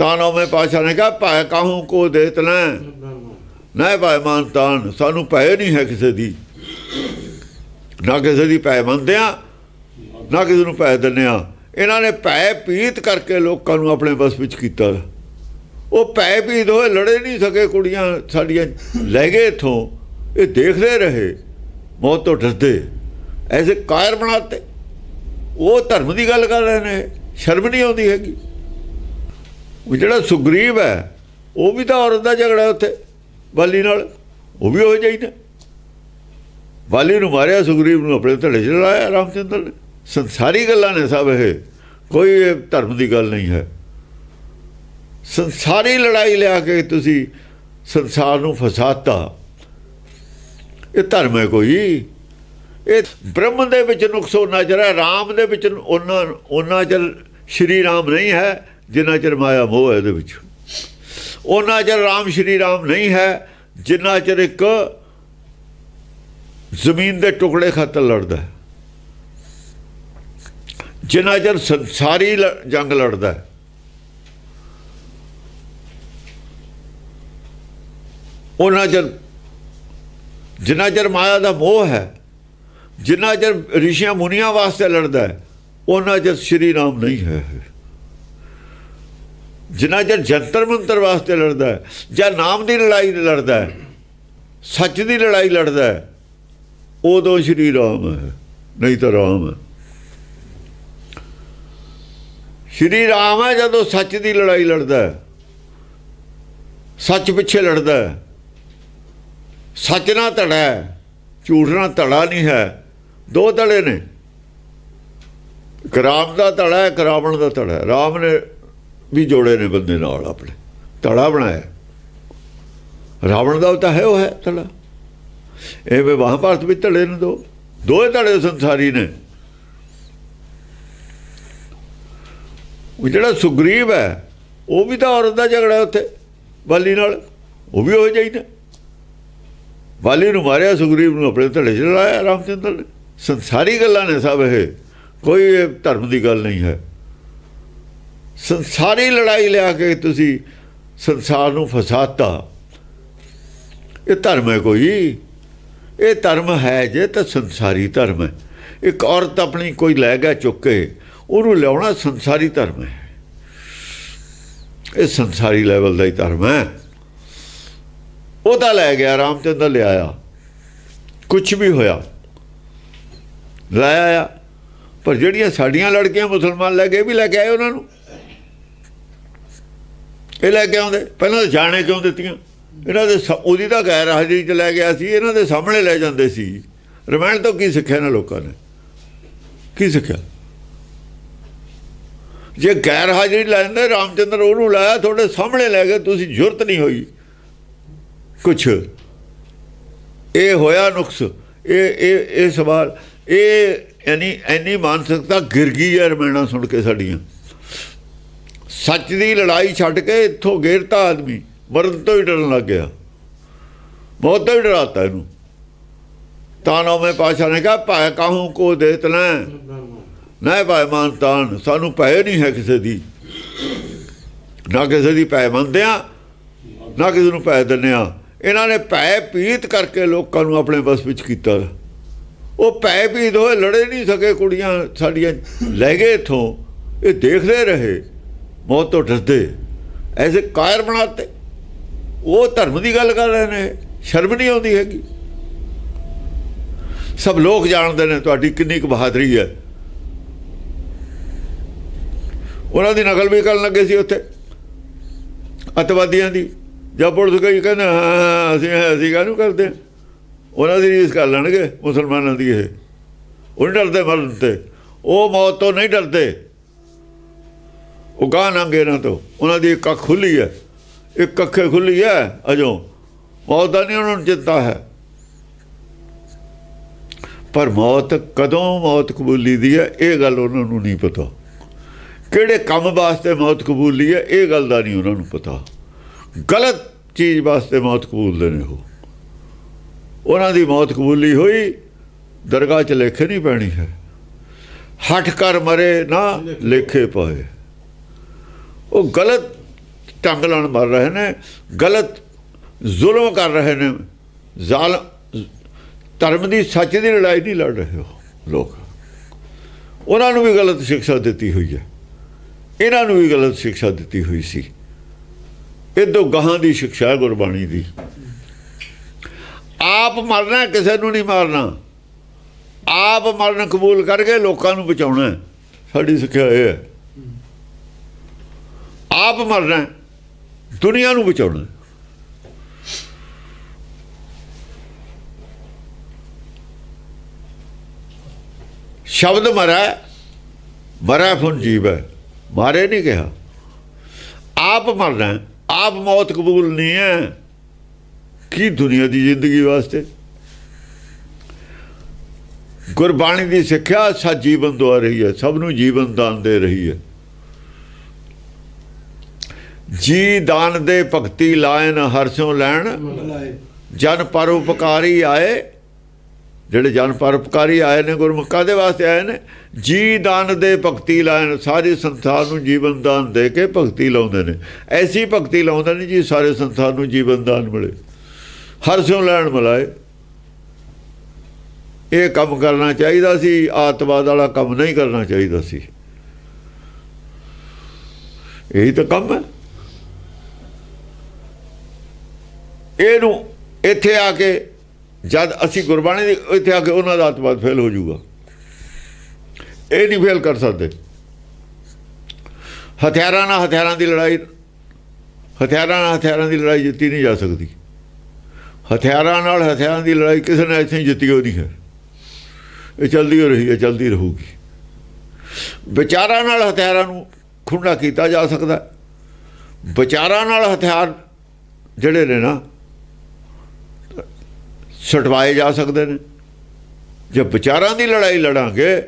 ਤਾਂ ਨੌਵੇਂ ਪਾਸ਼ਾ ਨੇ ਕਿਹਾ ਭੈ ਕਾਹੂ ਕੋ ਦੇਤ ਨਾ ਨਾ ਭੈ ਮਾਨਤਾਨ ਸਾਨੂੰ ਭੈ ਨਹੀਂ ਹੈ ਕਿਸੇ ਦੀ। ਨਾ ਕਿਸੇ ਦੀ ਭੈ ਮੰਨਦੇ ਆ ਨਾ ਕਿਸੇ ਨੂੰ ਭੈ ਦਿੰਦੇ ਆ ਇਹਨਾਂ ਨੇ ਭੈ ਪੀਤ ਕਰਕੇ ਲੋਕਾਂ ਨੂੰ ਆਪਣੇ ਬਸ ਵਿੱਚ ਕੀਤਾ। ਉਹ ਭੈ ਪੀਤ ਹੋਏ ਲੜੇ ਨਹੀਂ ਸਕੇ ਕੁੜੀਆਂ ਸਾਡੀਆਂ ਲੈ ਗਏ ਇਥੋਂ। ਇਹ ਦੇਖਦੇ ਰਹੇ, ਮੌਤ ਤੋਂ ਡਰਦੇ। ਐਸੇ ਕਾਇਰ ਬਣਾਤੇ। ਉਹ ਧਰਮ ਦੀ ਗੱਲ ਕਰ ਰਹੇ ਨੇ, ਸ਼ਰਮ ਨਹੀਂ ਆਉਂਦੀ ਹੈਗੀ। ਉਹ ਜਿਹੜਾ ਸੁਗਰੀਵ ਹੈ, ਉਹ ਵੀ ਤਾਂ ਔਰਤ ਦਾ ਝਗੜਾ ਉੱਥੇ ਬਾਲੀ ਨਾਲ, ਉਹ ਵੀ ਹੋ ਜਾਈਦਾ ਬਾਲੀ ਨੂੰ ਮਾਰਿਆ, ਸੁਗਰੀਵ ਨੂੰ ਆਪਣੇ ਧੜੇ 'ਚ ਲਾਇਆ ਰਾਮਚੰਦਰ ਨੇ। ਸੰਸਾਰੀ ਗੱਲਾਂ ਨੇ ਸਭ ਇਹ, ਕੋਈ ਇਹ ਧਰਮ ਦੀ ਗੱਲ ਨਹੀਂ ਹੈ। ਸੰਸਾਰੀ ਲੜਾਈ ਲਿਆ ਕੇ ਤੁਸੀਂ ਸੰਸਾਰ ਨੂੰ ਫਸਾਤਾ। ਇਹ ਧਰਮ ਹੈ ਕੋਈ। ਇਹ ਬ੍ਰਹਮ ਦੇ ਵਿੱਚ ਨੁਕਸ ਉਹਨਾਂ ਚਿਰ ਹੈ ਰਾਮ ਦੇ ਵਿੱਚ ਉਹਨਾਂ ਉਹਨਾਂ ਚਿਰ ਸ਼੍ਰੀ ਰਾਮ ਨਹੀਂ ਹੈ। ਜਿੰਨਾ ਚਿਰ ਮਾਇਆ ਮੋਹ ਹੈ ਇਹਦੇ ਵਿੱਚ। ਉਹਨਾਂ ਚਿਰ ਰਾਮ ਸ਼੍ਰੀ ਰਾਮ ਨਹੀਂ ਹੈ, ਜਿੰਨਾ ਚਿਰ ਇੱਕ ਜ਼ਮੀਨ ਦੇ ਟੁਕੜੇ ਖਾਤਰ ਲੜਦਾ ਹੈ। ਜਿੰਨਾ ਚਿਰ ਸੰਸਾਰੀ ਲ- ਜੰਗ ਲੜਦਾ ਹੈ। ਉਹਨਾਂ ਚਿਰ, ਜਿੰਨਾ ਚਿਰ ਮਾਇਆ ਦਾ ਮੋਹ ਹੈ, ਜਿੰਨਾ ਚਿਰ ਰਿਸ਼ੀਆਂ ਮੁਨੀਆਂ ਵਾਸਤੇ ਲੜਦਾ ਹੈ ਉਹਨਾਂ ਚਿਰ ਸ਼੍ਰੀ ਰਾਮ ਨਹੀਂ ਹੈ। ਜਿੰਨਾ ਚਿਰ ਜੰਤਰ ਮੰਤਰ ਵਾਸਤੇ ਲੜਦਾ ਹੈ, ਜਾਂ ਨਾਮ ਦੀ ਲੜਾਈ ਲੜਦਾ ਹੈ, ਸੱਚ ਦੀ ਲੜਾਈ ਲੜਦਾ ਹੈ, ਉਦੋਂ ਸ਼੍ਰੀ ਰਾਮ ਹੈ, ਨਹੀਂ ਤਾਂ ਰਾਮ ਹੈ। ਸ਼੍ਰੀ ਰਾਮ ਹੈ ਜਦੋਂ ਸੱਚ ਦੀ ਲੜਾਈ ਲੜਦਾ ਹੈ, ਸੱਚ ਪਿੱਛੇ ਲੜਦਾ ਹੈ, ਸੱਚ ਨਾਲ ਧੜਾ ਹੈ, ਝੂਠ ਨਾਲ ਧੜਾ ਨਹੀਂ ਹੈ, ਦੋ ਧੜੇ ਨੇ। ਇੱਕ ਰਾਮ ਦਾ ਧੜਾ ਹੈ, ਇੱਕ ਰਾਵਣ ਦਾ ਧੜਾ ਹੈ। ਰਾਮ ਨੇ ਵੀ ਜੋੜੇ ਨੇ ਬੰਦੇ ਨਾਲ ਆਪਣੇ। ਧੜਾ ਬਣਾਇਆ। ਰਾਵਣ ਦਾ ਤਾਂ ਹੈ ਉਹ ਹੈ ਧੜਾ। ਇਹ ਵੇ ਮਹਾਭਾਰਤ ਵਿੱਚ ਧੜੇ ਨੇ ਦੋ। ਦੋਏ ਧੜੇ ਸੰਸਾਰੀ ਨੇ। ਉਹ ਜਿਹੜਾ ਸੁਗਰੀਵ ਹੈ, ਉਹ ਵੀ ਤਾਂ ਔਰਤ ਦਾ ਝਗੜਾ ਉੱਥੇ, ਬਾਲੀ ਨਾਲ। ਉਹ ਵੀ ਹੋ ਜਾਈਦਾ ਬਾਲੀ ਨੂੰ ਮਾਰਿਆ, ਸੁਗਰੀਵ ਨੂੰ ਆਪਣੇ ਧੜੇ 'ਚ ਲਾਇਆ, ਰਾਮਚੰਦਰ ਨੇ। ਸੰਸਾਰੀ ਗੱਲਾਂ ਨੇ ਸਭ ਇਹ। ਕੋਈ ਧਰਮ ਦੀ ਗੱਲ ਨਹੀਂ ਹੈ। ਸੰਸਾਰੀ ਲੜਾਈ ਲਿਆ ਕੇ ਤੁਸੀਂ ਸੰਸਾਰ ਨੂੰ ਫਸਾਤਾ। ਇਹ ਧਰਮ ਹੈ ਕੋਈ? ਇਹ ਧਰਮ ਹੈ ਜੇ ਤਾਂ ਸੰਸਾਰੀ ਧਰਮ ਹੈ। ਇੱਕ ਔਰਤ ਆਪਣੀ ਕੋਈ ਲੈ ਗਿਆ ਚੁੱਕ ਕੇ ਉਹਨੂੰ ਲਿਆਉਣਾ ਸੰਸਾਰੀ ਧਰਮ ਹੈ। ਇਹ ਸੰਸਾਰੀ ਲੈਵਲ ਦਾ ਹੀ ਧਰਮ ਹੈ। ਉਹ ਤਾਂ ਲੈ ਗਿਆ, ਰਾਮਚੰਦਰ ਲਿਆਇਆ। ਕੁਝ ਵੀ ਹੋਇਆ। ਲਾਇਆ ਪਰ ਜਿਹੜੀਆਂ ਸਾਡੀਆਂ ਲੜਕੀਆਂ ਮੁਸਲਮਾਨ ਲੈ ਗਏ ਵੀ ਲੈ ਕੇ ਆਏ ਉਹਨਾਂ ਨੂੰ। ਇਹ ਲੈ ਕੇ ਆਉਂਦੇ। ਪਹਿਲਾਂ ਤਾਂ ਜਾਣੇ ਕਿਉਂ ਦਿੱਤੀਆਂ? ਇਹਨਾਂ ਦੇ ਸ- ਉਹਦੀ ਤਾਂ ਗੈਰ ਹਾਜ਼ਰੀ ਚ ਲੈ ਗਿਆ ਸੀ, ਇਹਨਾਂ ਦੇ ਸਾਹਮਣੇ ਲੈ ਜਾਂਦੇ ਸੀ। ਰਮਾਇਣ ਤੋਂ ਕੀ ਸਿੱਖਿਆ ਨਾ ਲੋਕਾਂ ਨੇ? ਕੀ ਸਿੱਖਿਆ? ਜੇ ਗੈਰ ਹਾਜ਼ਰੀ ਲੈਂਦੇ ਰਾਮਚੰਦਰ ਉਹਨੂੰ ਲਾਇਆ, ਤੁਹਾਡੇ ਸਾਹਮਣੇ ਲੈ ਗਏ, ਤੁਸੀਂ ਜ਼ਰੂਰਤ ਨਹੀਂ ਹੋਈ। ਕੁਛ। ਇਹ ਹੋਇਆ ਨੁਕਸ। ਇਹ ਇਹ ਇਹ ਸਵਾਲ। ਇਹ ਯਾਨੀ ਐਨੀ ਮਾਨਸਿਕਤਾ ਗਿਰ ਗਈ ਹੈ ਰਮੈਣਾ ਸੁਣ ਕੇ ਸਾਡੀਆਂ। ਸੱਚ ਦੀ ਲੜਾਈ ਛੱਡ ਕੇ ਇੱਥੋਂ ਗੇਰਤਾ ਆਦਮੀ, ਮਰਨ ਤੋਂ ਹੀ ਡਰਨ ਲੱਗ ਗਿਆ। ਮੌਤ ਤੋਂ ਹੀ ਡਰਾਤਾ ਇਹਨੂੰ। ਤਾਂ ਨੌਵੇਂ ਪਾਸ਼ਾ ਨੇ ਕਿਹਾ ਭੈ ਕਾਹੂ ਕੋ ਦੇਤ ਨਾ? ਨਾ ਮਾਨ ਤਾਨ ਸਾਨੂੰ ਭੈ ਨਹੀਂ ਹੈ ਕਿਸੇ ਦੀ। ਨਾ ਕਿਸੇ ਦੀ ਭੈ ਮੰਨਦੇ ਆ ਨਾ ਕਿਸੇ ਨੂੰ ਭੈ ਦਿੰਦੇ ਆ ਇਹਨਾਂ ਨੇ ਭੈ ਪੀਤ ਕਰਕੇ ਲੋਕਾਂ ਨੂੰ ਆਪਣੇ ਬਸ ਵਿੱਚ ਕੀਤਾ। ਉਹ ਭੈ ਪੀਤ ਹੋਏ, ਲੜੇ ਨਹੀਂ ਸਕੇ ਕੁੜੀਆਂ ਸਾਡੀਆਂ। ਲੈ ਗਏ ਇਥੋਂ, ਇਹ ਦੇਖਦੇ ਰਹੇ। ਮੌਤ ਤੋਂ ਡਰਦੇ। ਐਸੇ ਕਾਇਰ ਬਣਾਤੇ। ਉਹ ਧਰਮ ਦੀ ਗੱਲ ਕਰ ਰਹੇ ਨੇ, ਸ਼ਰਮ ਨਹੀਂ ਆਉਂਦੀ ਹੈਗੀ। ਸਭ ਲੋਕ ਜਾਣਦੇ ਨੇ ਤੁਹਾਡੀ ਕਿੰਨੀ ਕੁ ਬਹਾਦਰੀ ਹੈ। ਉਹਨਾਂ ਦੀ ਨਕਲ ਵੀ ਕਰਨ ਲੱਗੇ ਸੀ ਉੱਥੇ। ਅਤਵਾਦੀਆਂ ਦੀ। ਜਦ ਪੁਲਿਸ ਗਈ ਕਹਿੰਦੇ ਅਸੀਂ ਅਸੀਂ ਕਾਹਨੂੰ ਕਰਦੇ ਉਹਨਾਂ ਦੀ ਰੀਸ ਕਰ ਲੈਣਗੇ ਮੁਸਲਮਾਨਾਂ ਦੀ ਇਹ। ਉਹ ਨਹੀਂ ਡਰਦੇ ਮਰਨ ਤੇ। ਉਹ ਮੌਤ ਤੋਂ ਨਹੀਂ ਡਰਦੇ। ਉਹ ਗਾਹ ਨੰਗੇ ਨਾ ਤੋਂ। ਉਹਨਾਂ ਦੀ ਇੱਕ ਅੱਖ ਖੁੱਲੀ ਹੈ। ਇੱਕ ਅੱਖੇ ਖੁੱਲੀ ਹੈ ਅਜੋ। ਮੌਤ ਦਾ ਨਹੀਂ ਉਹਨਾਂ ਨੂੰ ਚਿੰਤਾ ਹੈ। ਪਰ ਮੌਤ ਕਦੋਂ ਮੌਤ ਕਬੂਲੀ ਦੀ ਹੈ, ਇਹ ਗੱਲ ਉਹਨਾਂ ਨੂੰ ਨਹੀਂ ਪਤਾ। ਕਿਹੜੇ ਕੰਮ ਵਾਸਤੇ ਮੌਤ ਕਬੂਲੀ ਹੈ, ਇਹ ਗੱਲ ਦਾ ਨਹੀਂ ਉਹਨਾਂ ਨੂੰ ਪਤਾ। ਗਲਤ ਚੀਜ਼ ਵਾਸਤੇ ਮੌਤ ਕਬੂਲਦੇ ਨੇ ਉਹ। ਉਹਨਾਂ ਦੀ ਮੌਤ ਕਬੂਲੀ ਹੋਈ, ਦਰਗਾਹ 'ਚ ਲੇਖੇ ਨਹੀਂ ਪੈਣੀ ਹੈ। ਹਟ ਕਰ ਮਰੇ ਨਾ, ਲੇਖੇ ਪਾਏ। ਉਹ ਗਲਤ ਢੰਗ ਨਾਲ ਮਰ ਰਹੇ ਨੇ, ਗਲਤ ਜ਼ੁਲਮ ਕਰ ਰਹੇ ਨੇ। ਜ਼ਾਲ, ਧਰਮ ਦੀ ਸੱਚ ਦੀ ਲੜਾਈ ਨਹੀਂ ਲੜ ਰਹੇ ਉਹ ਲੋਕ। ਉਹਨਾਂ ਨੂੰ ਵੀ ਗਲਤ ਸਿੱਖਿਆ ਦਿੱਤੀ ਹੋਈ ਹੈ। ਇਹਨਾਂ ਨੂੰ ਵੀ ਗਲਤ ਸਿੱਖਿਆ ਦਿੱਤੀ ਹੋਈ ਸੀ। ਇਹ ਤੋਂ ਗਾਹਾਂ ਦੀ ਸਿੱਖਿਆ ਹੈ ਗੁਰਬਾਣੀ ਦੀ। ਆਪ ਮਰਨਾ, ਕਿਸੇ ਨੂੰ ਨਹੀਂ ਮਾਰਨਾ। ਆਪ ਮਰਨ ਕਬੂਲ ਕਰਕੇ ਲੋਕਾਂ ਨੂੰ ਬਚਾਉਣਾ। ਸਾਡੀ ਸਿੱਖਿਆ ਇਹ ਹੈ। ਆਪ ਮਰਨਾ ਹੈ, ਦੁਨੀਆ ਨੂੰ ਬਚਾਉਣਾ ਸ਼ਬਦ ਮਰਾ ਮਰਾ ਫੁਨ ਜੀਵ ਹੈ। ਮਾਰੇ ਨਹੀਂ ਕਿਹਾ। ਆਪ ਮਰਨਾ ਆਪ ਮੌਤ ਕਬੂਲ ਨਹੀਂ ਹੈ। ਕੀ ਦੁਨੀਆ ਦੀ ਜ਼ਿੰਦਗੀ ਵਾਸਤੇ? ਗੁਰਬਾਣੀ ਦੀ ਸਿੱਖਿਆ ਸਾ ਜੀਵਨ ਦਵਾ ਰਹੀ ਹੈ ਸਭ ਨੂੰ ਜੀਵਨ ਦਾਨ ਦੇ ਰਹੀ ਹੈ। ਜੀ ਦਾਨ ਦੇ ਭਗਤੀ ਲਾਇਨ ਹਰਸੋਂ ਲੈਣ। ਬੁਲਾਏ ਜਨ ਪਰਉਪਕਾਰੀ ਆਏ। ਜਿਹੜੇ ਜਨ ਪਰਉਪਕਾਰੀ ਆਏ ਨੇ, ਗੁਰਮੁਖਾਂ ਦੇ ਵਾਸਤੇ ਆਏ ਨੇ, ਜੀ ਦਾਨ ਦੇ ਭਗਤੀ ਲਾਇਨ ਸਾਰੀ ਸੰਸਾਰ ਨੂੰ ਜੀਵਨ ਦਾਨ ਦੇ ਕੇ ਭਗਤੀ ਲਾਉਂਦੇ ਨੇ। ਐਸੀ ਭਗਤੀ ਲਾਉਂਦੇ ਨੇ ਜੀ, ਸਾਰੇ ਸੰਸਾਰ ਨੂੰ ਜੀਵਨ ਦਾਨ ਮਿਲੇ। ਹਰ ਸਿਉ ਲੈਣ ਮਿਲਾਏ। ਇਹ ਕੰਮ ਕਰਨਾ ਚਾਹੀਦਾ ਸੀ, ਆਤਵਾਦ ਵਾਲਾ ਕੰਮ ਨਹੀਂ ਕਰਨਾ ਚਾਹੀਦਾ ਸੀ। ਇਹੀ ਤਾਂ ਕੰਮ ਹੈ। ਇਹਨੂੰ ਇੱਥੇ ਆ ਕੇ ਜਦ ਅਸੀਂ ਗੁਰਬਾਣੀ ਦੀ ਇੱਥੇ ਆ ਕੇ ਉਹਨਾਂ ਦਾ ਆਤਵਾਦ ਫੇਲ ਹੋ ਜਾਊਗਾ। ਇਹ ਨਹੀਂ ਫੇਲ ਕਰ ਸਕਦੇ। ਹਥਿਆਰਾਂ ਨਾਲ ਹਥਿਆਰਾਂ ਦੀ ਲੜਾਈ ਹਥਿਆਰਾਂ ਨਾਲ ਹਥਿਆਰਾਂ ਦੀ ਲੜਾਈ ਜਿੱਤੀ ਨਹੀਂ ਜਾ ਸਕਦੀ। ਹਥਿਆਰਾਂ ਨਾਲ ਹਥਿਆਰਾਂ ਦੀ ਲੜਾਈ ਕਿਸੇ ਨੇ ਇੱਥੇ ਜਿੱਤੀ ਹੋਈ ਨਹੀਂ ਹੈ। ਇਹ ਚੱਲਦੀ ਹੋ ਰਹੀ ਹੈ, ਚੱਲਦੀ ਰਹੂਗੀ। ਵਿਚਾਰਾਂ ਨਾਲ ਹਥਿਆਰਾਂ ਨੂੰ ਖੁੰਡਾ ਕੀਤਾ ਜਾ ਸਕਦਾ। ਵਿਚਾਰਾਂ ਨਾਲ ਹਥਿਆਰ ਜਿਹੜੇ ਨੇ ਨਾ ਛਟਵਾਏ ਜਾ ਸਕਦੇ ਨੇ। ਜੇ ਵਿਚਾਰਾਂ ਦੀ ਲੜਾਈ ਲੜਾਂਗੇ,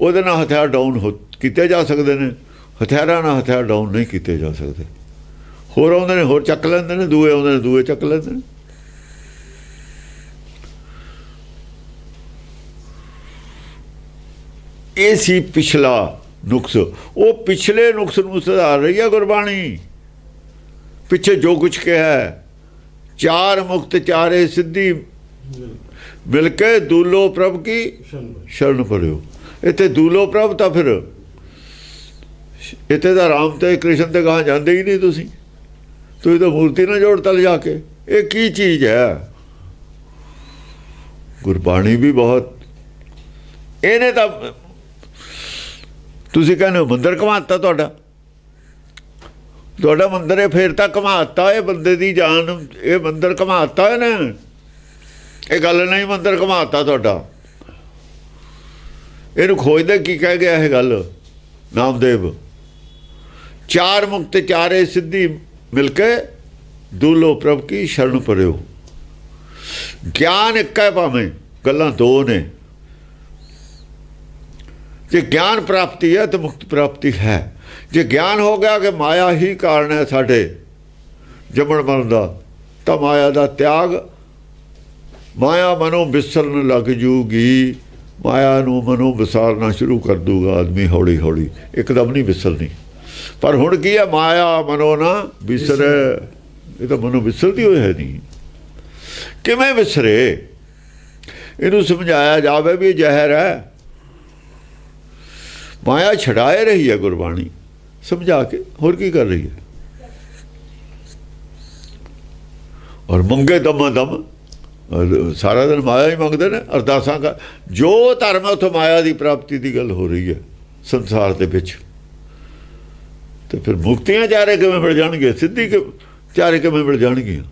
ਉਹਦੇ ਨਾਲ ਹਥਿਆਰ ਡਾਊਨ ਹੋ ਕੀਤੇ ਜਾ ਸਕਦੇ ਨੇ। ਹਥਿਆਰਾਂ ਨਾਲ ਹਥਿਆਰ ਡਾਊਨ ਨਹੀਂ ਕੀਤੇ ਜਾ ਸਕਦੇ। ਹੋਰ ਆਉਂਦੇ ਨੇ, ਹੋਰ ਚੱਕ ਲੈਂਦੇ ਨੇ, ਦੂਏ ਆਉਂਦੇ ਨੇ, ਦੂਏ ਚੱਕ ਲੈਂਦੇ ਨੇ। ਇਹ ਸੀ ਪਿਛਲਾ ਨੁਕਸ। ਉਹ ਪਿਛਲੇ ਨੁਕਸ ਨੂੰ ਸੁਧਾਰ ਰਹੀ ਹੈ ਗੁਰਬਾਣੀ। ਪਿੱਛੇ ਜੋ ਕੁਝ ਕਿਹਾ ਹੈ ਚਾਰ ਮੁਕਤ ਚਾਰੇ ਸਿੱਧੀ। ਮਿਲ ਕੇ ਦੂਲੋ ਪ੍ਰਭ ਕੀ? ਸ਼ਰਨ ਪੜਿਓ। ਇੱਥੇ ਦੂਲੋ ਪ੍ਰਭ ਤਾਂ ਫਿਰ ਇੱਥੇ ਤਾਂ ਰਾਮ ਤੇ ਕ੍ਰਿਸ਼ਨ ਤੇ ਕਹਾਂ ਜਾਂਦੇ ਹੀ ਨਹੀਂ ਤੁਸੀਂ। ਤੁਸੀਂ ਤਾਂ ਮੂਰਤੀ ਨਾਲ ਜੋੜ ਤਲ ਜਾ ਕੇ। ਇਹ ਕੀ ਚੀਜ਼ ਹੈ? ਗੁਰਬਾਣੀ ਵੀ ਬਹੁਤ। ਇਹਨੇ ਤਾਂ ਤੁਸੀਂ ਕਹਿੰਦੇ ਹੋ ਮੰਦਰ ਘਮਾਤਾ ਤੁਹਾਡਾ। ਤੁਹਾਡਾ ਮੰਦਰ ਇਹ ਫੇਰ ਤਾਂ ਘਮਾਤਾ, ਇਹ ਬੰਦੇ ਦੀ ਜਾਨ, ਇਹ ਮੰਦਰ ਘਮਾਤਾ ਇਹਨੇ? ਇਹ ਗੱਲ ਨਹੀਂ ਮੰਦਰ ਘਮਾਤਾ ਤੁਹਾਡਾ। ਇਹਨੂੰ ਖੋਜਦੇ ਕੀ ਕਹਿ ਗਿਆ ਇਹ ਗੱਲ? ਨਾਮਦੇਵ। ਚਾਰ ਮੁਕਤ ਚਾਰੇ ਸਿੱਧੀ ਮਿਲ ਕੇ ਦੂਲੋ ਪ੍ਰਭ ਕੀ ਸ਼ਰਨ ਪਰਿਓ। ਗਿਆਨ ਇੱਕ ਹੈ ਭਾਵੇਂ, ਗੱਲਾਂ ਦੋ ਨੇ। ਜੇ ਗਿਆਨ ਪ੍ਰਾਪਤੀ ਹੈ, ਤਾਂ ਮੁਕਤ ਪ੍ਰਾਪਤੀ ਹੈ। ਜੇ ਗਿਆਨ ਹੋ ਗਿਆ ਕਿ ਮਾਇਆ ਹੀ ਕਾਰਨ ਹੈ ਸਾਡੇ ਜੰਮਣ ਮਰਨ ਦਾ, ਤਾਂ ਮਾਇਆ ਦਾ ਤਿਆਗ ਮਾਇਆ ਮਨੋਂ ਵਿਸਰਨ ਲੱਗ ਜੂਗੀ। ਮਾਇਆ ਨੂੰ ਮਨੋਂ ਵਿਸਾਰਨਾ ਸ਼ੁਰੂ ਕਰ ਦੂਗਾ ਆਦਮੀ ਹੌਲੀ ਹੌਲੀ ਇੱਕਦਮ ਨਹੀਂ ਵਿਸਰਨੀ। ਪਰ ਹੁਣ ਕੀ ਹੈ? ਮਾਇਆ ਮਨੋਂ ਨਾ ਵਿਸਰ। ਇਹ ਤਾਂ ਮਨੋਂ ਵਿਸਰਦੀ ਹੋਈ ਹੈ ਨਹੀਂ ਕਿਵੇਂ ਵਿਸਰੇ? ਇਹਨੂੰ ਸਮਝਾਇਆ ਜਾਵੇ ਵੀ ਇਹ ਜ਼ਹਿਰ ਹੈ। ਮਾਇਆ ਛਡਾਏ ਰਹੀ ਹੈ ਗੁਰਬਾਣੀ। ਸਮਝਾ ਕੇ ਹੋਰ ਕੀ ਕਰ ਰਹੀ ਹੈ? ਔਰ ਮੰਗੇ ਦਮ ਦਮ ਸਾਰਾ ਦਿਨ ਮਾਇਆ ਹੀ ਮੰਗਦੇ ਨੇ, ਅਰਦਾਸਾਂ ਕਰ ਜੋ ਧਰਮ ਹੈ ਉੱਥੇ ਮਾਇਆ ਦੀ ਪ੍ਰਾਪਤੀ ਦੀ ਗੱਲ ਹੋ ਰਹੀ ਹੈ, ਸੰਸਾਰ ਦੇ ਵਿੱਚ। ਤੇ ਫਿਰ ਮੁਕਤੀਆਂ ਚਾਰੇ ਕਿਵੇਂ ਮਿਲ ਜਾਣਗੇ ਸਿੱਧੀ ਚਾਰੇ ਕਿਵੇਂ ਮਿਲ ਜਾਣਗੀਆਂ?